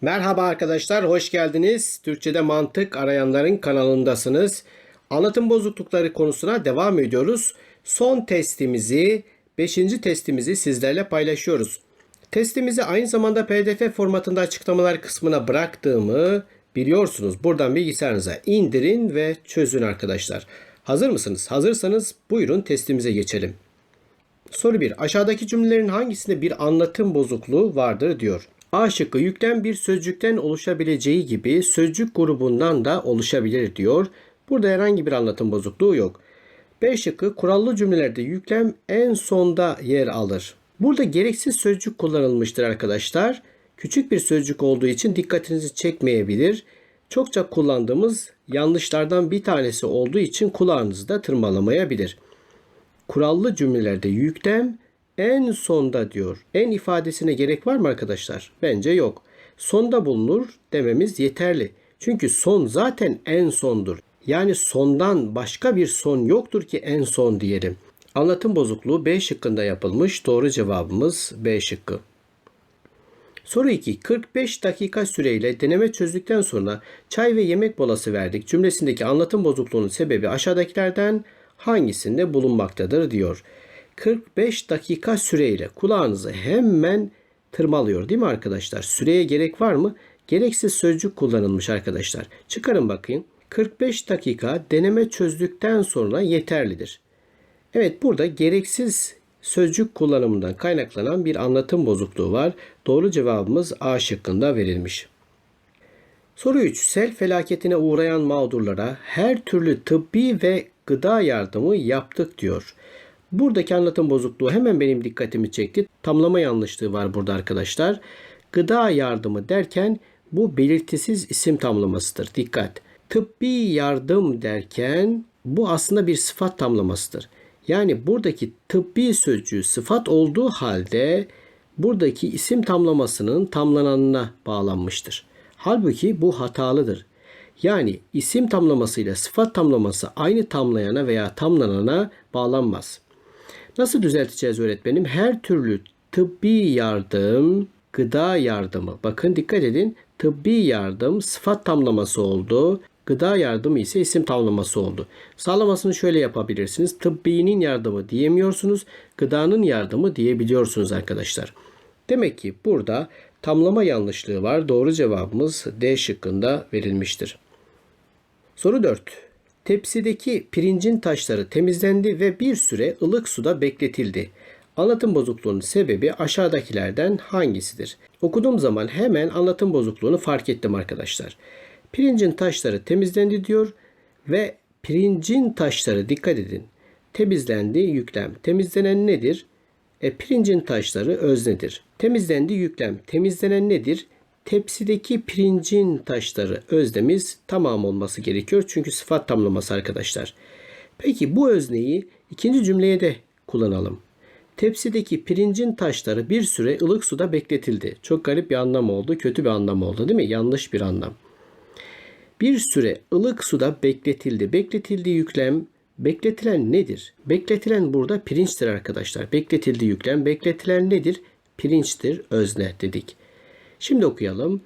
Merhaba arkadaşlar, hoş geldiniz. Türkçe'de mantık arayanların kanalındasınız. Anlatım bozuklukları konusuna devam ediyoruz. Son testimizi, 5. testimizi sizlerle paylaşıyoruz. Testimizi aynı zamanda pdf formatında açıklamalar kısmına bıraktığımı biliyorsunuz. Buradan bilgisayarınıza indirin ve çözün arkadaşlar. Hazır mısınız? Hazırsanız buyurun testimize geçelim. Soru 1. Aşağıdaki cümlelerin hangisinde bir anlatım bozukluğu vardır diyor. A şıkkı yüklem bir sözcükten oluşabileceği gibi sözcük grubundan da oluşabilir diyor. Burada herhangi bir anlatım bozukluğu yok. B şıkkı kurallı cümlelerde yüklem en sonda yer alır. Burada gereksiz sözcük kullanılmıştır arkadaşlar. Küçük bir sözcük olduğu için dikkatinizi çekmeyebilir. Çokça kullandığımız yanlışlardan bir tanesi olduğu için kulağınızı da tırmalamayabilir. Kurallı cümlelerde yüklem en sonda diyor. En ifadesine gerek var mı arkadaşlar? Bence yok. Sonda bulunur dememiz yeterli. Çünkü son zaten en sondur. Yani sondan başka bir son yoktur ki en son diyelim. Anlatım bozukluğu B şıkkında yapılmış. Doğru cevabımız B şıkkı. Soru 2. 45 dakika süreyle deneme çözdükten sonra çay ve yemek molası verdik cümlesindeki anlatım bozukluğunun sebebi aşağıdakilerden hangisinde bulunmaktadır diyor. 45 dakika süreyle kulağınızı hemen tırmalıyor değil mi arkadaşlar? Süreye gerek var mı? Gereksiz sözcük kullanılmış arkadaşlar. Çıkarın bakayım. 45 dakika deneme çözdükten sonra yeterlidir. Evet burada gereksiz sözcük kullanımından kaynaklanan bir anlatım bozukluğu var. Doğru cevabımız A şıkkında verilmiş. Soru 3. Sel felaketine uğrayan mağdurlara her türlü tıbbi ve gıda yardımı yaptık diyor. Buradaki anlatım bozukluğu hemen benim dikkatimi çekti. Tamlama yanlışlığı var burada arkadaşlar. Gıda yardımı derken bu belirtisiz isim tamlamasıdır. Dikkat. Tıbbi yardım derken bu aslında bir sıfat tamlamasıdır. Yani buradaki tıbbi sözcüğü sıfat olduğu halde buradaki isim tamlamasının tamlananına bağlanmıştır. Halbuki bu hatalıdır. Yani isim tamlamasıyla sıfat tamlaması aynı tamlayana veya tamlanana bağlanmaz. Nasıl düzelteceğiz öğretmenim? Her türlü tıbbi yardım, gıda yardımı. Bakın dikkat edin. Tıbbi yardım sıfat tamlaması oldu. Gıda yardımı ise isim tamlaması oldu. Sağlamasını şöyle yapabilirsiniz. Tıbbinin yardımı diyemiyorsunuz. Gıdanın yardımı diyebiliyorsunuz arkadaşlar. Demek ki burada tamlama yanlışlığı var. Doğru cevabımız D şıkkında verilmiştir. Soru 4. Tepsideki pirincin taşları temizlendi ve bir süre ılık suda bekletildi. Anlatım bozukluğunun sebebi aşağıdakilerden hangisidir? Okuduğum zaman hemen anlatım bozukluğunu fark ettim arkadaşlar. Pirincin taşları temizlendi diyor ve pirincin taşları dikkat edin. Temizlendi yüklem. Temizlenen nedir? E, pirincin taşları öznedir. Temizlendi yüklem. Temizlenen nedir? Tepsideki pirincin taşları öznemiz tamam olması gerekiyor. Çünkü sıfat tamlaması arkadaşlar. Peki bu özneyi ikinci cümleye de kullanalım. Tepsideki pirincin taşları bir süre ılık suda bekletildi. Çok garip bir anlam oldu, kötü bir anlam oldu değil mi? Yanlış bir anlam. Bir süre ılık suda bekletildi. Bekletildi yüklem bekletilen nedir? Bekletilen burada pirinçtir arkadaşlar. Bekletildi yüklem bekletilen nedir? Pirinçtir özne dedik. Şimdi okuyalım.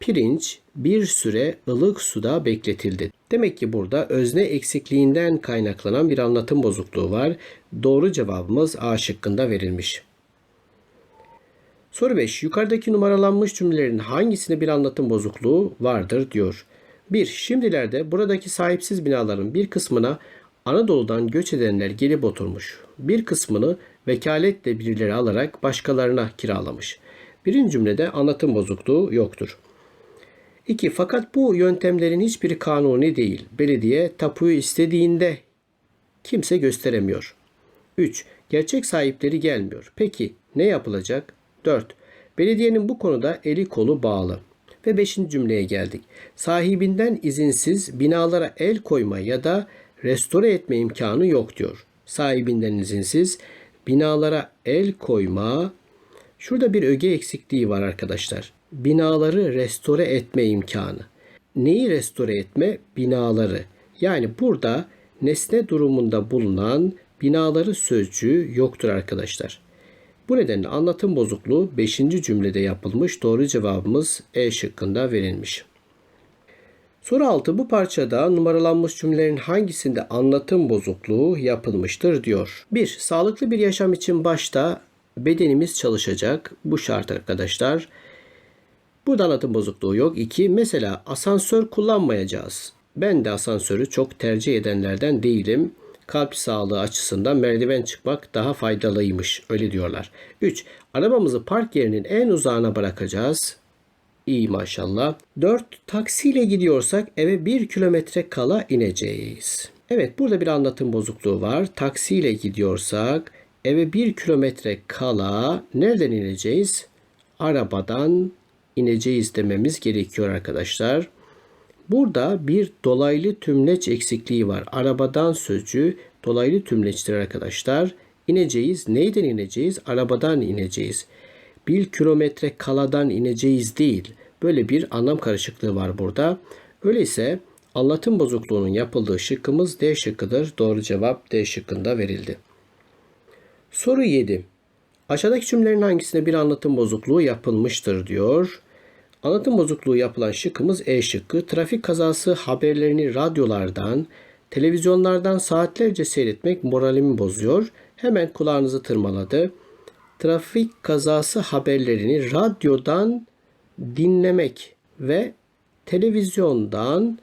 Pirinç bir süre ılık suda bekletildi. Demek ki burada özne eksikliğinden kaynaklanan bir anlatım bozukluğu var. Doğru cevabımız A şıkkında verilmiş. Soru 5. Yukarıdaki numaralanmış cümlelerin hangisinde bir anlatım bozukluğu vardır diyor. 1. Şimdilerde buradaki sahipsiz binaların bir kısmına Anadolu'dan göç edenler gelip oturmuş. Bir kısmını vekaletle birileri alarak başkalarına kiralamış. Birinci cümlede anlatım bozukluğu yoktur. 2. Fakat bu yöntemlerin hiçbiri kanuni değil. Belediye tapuyu istediğinde kimse gösteremiyor. 3. Gerçek sahipleri gelmiyor. Peki ne yapılacak? 4. Belediyenin bu konuda eli kolu bağlı. Ve 5. cümleye geldik. Sahibinden izinsiz binalara el koyma ya da restore etme imkanı yok diyor. Sahibinden izinsiz binalara el koyma Şurada bir öge eksikliği var arkadaşlar. Binaları restore etme imkanı. Neyi restore etme? Binaları. Yani burada nesne durumunda bulunan binaları sözcüğü yoktur arkadaşlar. Bu nedenle anlatım bozukluğu 5. cümlede yapılmış. Doğru cevabımız E şıkkında verilmiş. Soru 6. Bu parçada numaralanmış cümlelerin hangisinde anlatım bozukluğu yapılmıştır diyor. 1. Sağlıklı bir yaşam için başta bedenimiz çalışacak. Bu şart arkadaşlar. Burada anlatım bozukluğu yok. 2. Mesela asansör kullanmayacağız. Ben de asansörü çok tercih edenlerden değilim. Kalp sağlığı açısından merdiven çıkmak daha faydalıymış. Öyle diyorlar. 3. Arabamızı park yerinin en uzağına bırakacağız. İyi maşallah. 4. Taksiyle gidiyorsak eve 1 kilometre kala ineceğiz. Evet burada bir anlatım bozukluğu var. Taksiyle gidiyorsak eve 1 kilometre kala nereden ineceğiz? Arabadan ineceğiz dememiz gerekiyor arkadaşlar. Burada bir dolaylı tümleç eksikliği var. Arabadan sözcüğü dolaylı tümleçtir arkadaşlar. İneceğiz. Neyden ineceğiz? Arabadan ineceğiz. Bir kilometre kaladan ineceğiz değil. Böyle bir anlam karışıklığı var burada. Öyleyse anlatım bozukluğunun yapıldığı şıkkımız D şıkkıdır. Doğru cevap D şıkkında verildi. Soru 7. Aşağıdaki cümlelerin hangisinde bir anlatım bozukluğu yapılmıştır diyor. Anlatım bozukluğu yapılan şıkkımız E şıkkı. Trafik kazası haberlerini radyolardan, televizyonlardan saatlerce seyretmek moralimi bozuyor. Hemen kulağınızı tırmaladı. Trafik kazası haberlerini radyodan dinlemek ve televizyondan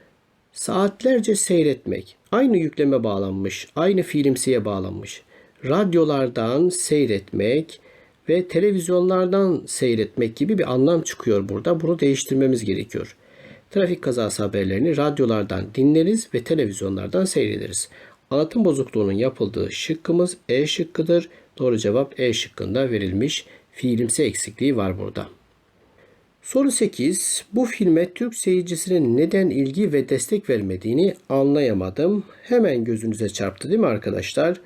saatlerce seyretmek. Aynı yükleme bağlanmış, aynı filmsiye bağlanmış. Radyolardan seyretmek, ve televizyonlardan seyretmek gibi bir anlam çıkıyor burada. Bunu değiştirmemiz gerekiyor. Trafik kazası haberlerini radyolardan dinleriz ve televizyonlardan seyrederiz. Anlatım bozukluğunun yapıldığı şıkkımız E şıkkıdır. Doğru cevap E şıkkında verilmiş. Fiilimsi eksikliği var burada. Soru 8. Bu filme Türk seyircisinin neden ilgi ve destek vermediğini anlayamadım. Hemen gözünüze çarptı değil mi arkadaşlar?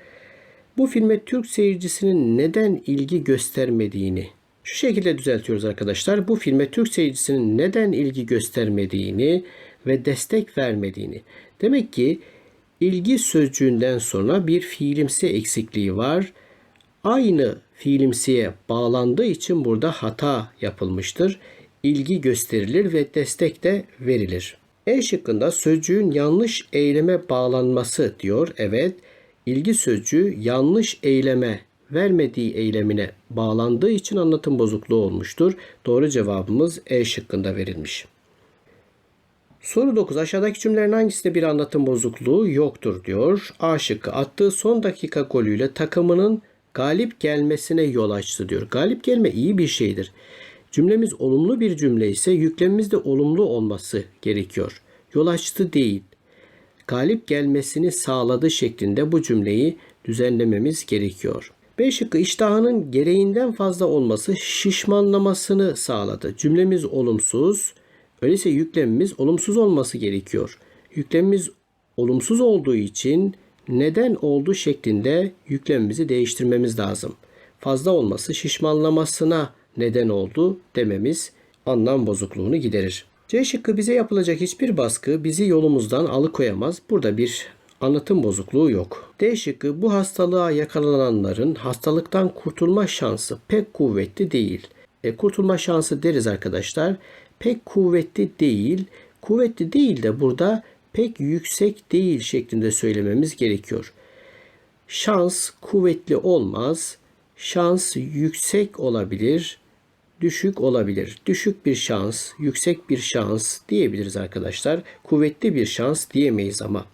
Bu filme Türk seyircisinin neden ilgi göstermediğini şu şekilde düzeltiyoruz arkadaşlar. Bu filme Türk seyircisinin neden ilgi göstermediğini ve destek vermediğini. Demek ki ilgi sözcüğünden sonra bir fiilimsi eksikliği var. Aynı fiilimsiye bağlandığı için burada hata yapılmıştır. İlgi gösterilir ve destek de verilir. E şıkkında sözcüğün yanlış eyleme bağlanması diyor. Evet ilgi sözcüğü yanlış eyleme vermediği eylemine bağlandığı için anlatım bozukluğu olmuştur. Doğru cevabımız E şıkkında verilmiş. Soru 9. Aşağıdaki cümlelerin hangisinde bir anlatım bozukluğu yoktur diyor. A şıkkı attığı son dakika golüyle takımının galip gelmesine yol açtı diyor. Galip gelme iyi bir şeydir. Cümlemiz olumlu bir cümle ise yüklemimiz de olumlu olması gerekiyor. Yol açtı değil galip gelmesini sağladı şeklinde bu cümleyi düzenlememiz gerekiyor. B şıkkı iştahının gereğinden fazla olması şişmanlamasını sağladı. Cümlemiz olumsuz. Öyleyse yüklemimiz olumsuz olması gerekiyor. Yüklemimiz olumsuz olduğu için neden oldu şeklinde yüklemimizi değiştirmemiz lazım. Fazla olması şişmanlamasına neden oldu dememiz anlam bozukluğunu giderir. C şıkkı bize yapılacak hiçbir baskı bizi yolumuzdan alıkoyamaz. Burada bir anlatım bozukluğu yok. D şıkkı bu hastalığa yakalananların hastalıktan kurtulma şansı pek kuvvetli değil. E, kurtulma şansı deriz arkadaşlar. Pek kuvvetli değil. Kuvvetli değil de burada pek yüksek değil şeklinde söylememiz gerekiyor. Şans kuvvetli olmaz. Şans yüksek olabilir düşük olabilir. Düşük bir şans, yüksek bir şans diyebiliriz arkadaşlar. Kuvvetli bir şans diyemeyiz ama.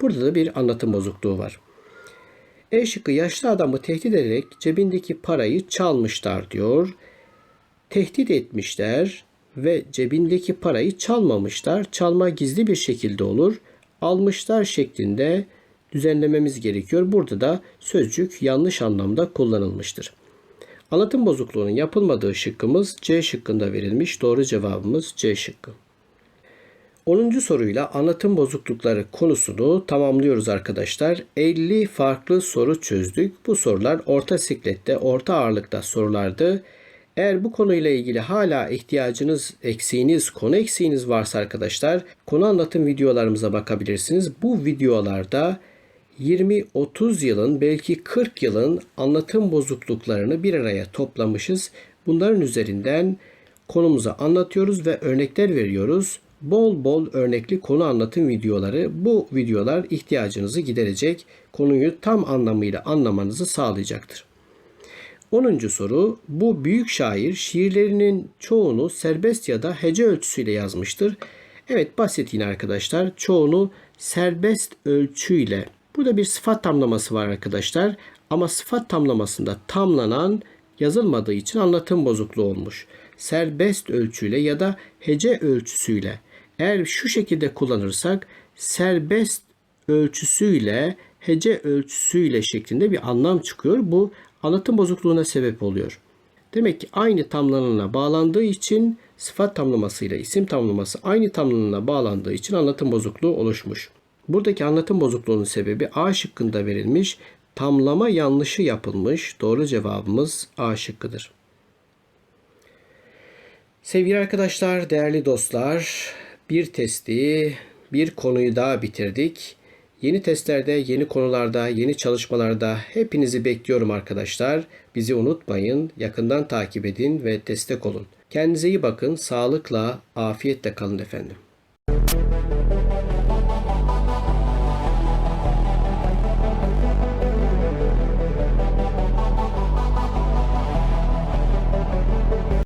Burada da bir anlatım bozukluğu var. E şıkkı yaşlı adamı tehdit ederek cebindeki parayı çalmışlar diyor. Tehdit etmişler ve cebindeki parayı çalmamışlar. Çalma gizli bir şekilde olur. Almışlar şeklinde düzenlememiz gerekiyor. Burada da sözcük yanlış anlamda kullanılmıştır. Anlatım bozukluğunun yapılmadığı şıkkımız C şıkkında verilmiş. Doğru cevabımız C şıkkı. 10. soruyla anlatım bozuklukları konusunu tamamlıyoruz arkadaşlar. 50 farklı soru çözdük. Bu sorular orta siklette, orta ağırlıkta sorulardı. Eğer bu konuyla ilgili hala ihtiyacınız, eksiğiniz, konu eksiğiniz varsa arkadaşlar konu anlatım videolarımıza bakabilirsiniz. Bu videolarda 20-30 yılın belki 40 yılın anlatım bozukluklarını bir araya toplamışız. Bunların üzerinden konumuzu anlatıyoruz ve örnekler veriyoruz. Bol bol örnekli konu anlatım videoları bu videolar ihtiyacınızı giderecek, konuyu tam anlamıyla anlamanızı sağlayacaktır. 10. soru bu büyük şair şiirlerinin çoğunu serbest ya da hece ölçüsüyle yazmıştır. Evet basit arkadaşlar. Çoğunu serbest ölçüyle. Burada bir sıfat tamlaması var arkadaşlar. Ama sıfat tamlamasında tamlanan yazılmadığı için anlatım bozukluğu olmuş. Serbest ölçüyle ya da hece ölçüsüyle. Eğer şu şekilde kullanırsak serbest ölçüsüyle hece ölçüsüyle şeklinde bir anlam çıkıyor. Bu anlatım bozukluğuna sebep oluyor. Demek ki aynı tamlanana bağlandığı için sıfat tamlamasıyla isim tamlaması aynı tamlanana bağlandığı için anlatım bozukluğu oluşmuş. Buradaki anlatım bozukluğunun sebebi A şıkkında verilmiş. Tamlama yanlışı yapılmış. Doğru cevabımız A şıkkıdır. Sevgili arkadaşlar, değerli dostlar, bir testi, bir konuyu daha bitirdik. Yeni testlerde, yeni konularda, yeni çalışmalarda hepinizi bekliyorum arkadaşlar. Bizi unutmayın, yakından takip edin ve destek olun. Kendinize iyi bakın, sağlıkla, afiyetle kalın efendim.